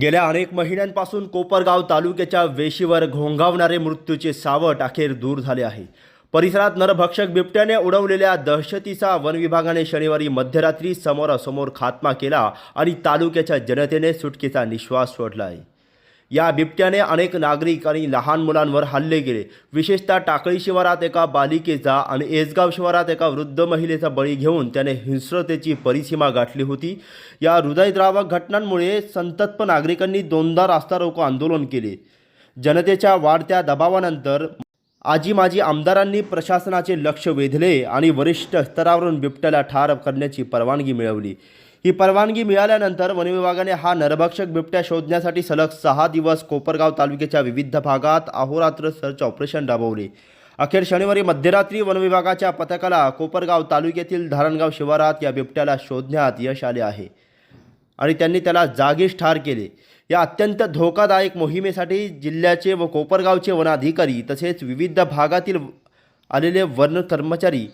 गेल्या अनेक महिन्यांपासून कोपरगाव तालुक्याच्या वेशीवर घोंघावणारे मृत्यूचे सावट अखेर दूर झाले आहे. परिसरात नरभक्षक बिबट्याने उडवलेल्या दहशतीचा वन विभागाने शनिवारी मध्यरात्री समोरासमोर खात्मा केला आणि तालुक्याच्या जनतेने सुटकेचा निश्वास सोडला आहे या बिबट्याने अनेक नागरिक आणि लहान मुलांवर हल्ले केले. विशेषतः टाकळी शिवारात एका बालिकेचा आणि एसगाव शिवारात एका वृद्ध महिलेचा बळी घेऊन त्याने हिंस्रतेची परिसीमा गाठली होती. या हृदयद्रावक घटनांमुळे संतप्त नागरिकांनी दोनदा रास्ता रोको आंदोलन केले. जनतेच्या वाढत्या दबावानंतर आजी माजी आमदारांनी प्रशासनाचे लक्ष वेधले आणि वरिष्ठ स्तरावरून बिबट्याला ठार करण्याची परवानगी मिळवली. ही परवानगी मिळाल्यानंतर वनविभागाने हा नरभक्षक बिबट्या शोधण्यासाठी सलग सहा दिवस कोपरगाव तालुक्याच्या विविध भागात अहोरात्र सर्च ऑपरेशन राबवले. अखेर शनिवारी मध्यरात्री वनविभागाच्या पथकाला कोपरगाव तालुक्यातील धारणगाव शिवारात या बिबट्याला शोधण्यात यश आले आहे आणि त्यांनी त्याला जागीच ठार केले. या अत्यंत धोकादायक मोहिमेसाठी जिल्ह्याचे व कोपरगावचे वनाधिकारी तसेच विविध भागातील आलेले वन कर्मचारी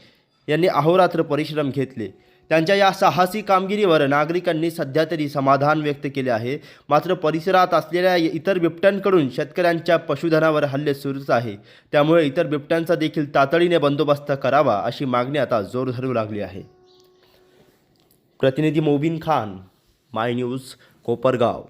यांनी अहोरात्र परिश्रम घेतले. त्यांच्या या साहसी कामगिरीवर नागरिकांनी सध्या तरी समाधान व्यक्त केले आहे. मात्र परिसरात असलेल्या इतर बिबट्यांकडून शेतकऱ्यांच्या पशुधनावर हल्ले सुरूच आहे. त्यामुळे इतर बिबट्यांचा देखील तातडीने बंदोबस्त करावा अशी मागणी आता जोर धरू लागली आहे. प्रतिनिधी मोबिन खान माय न्यूज कोपरगाव.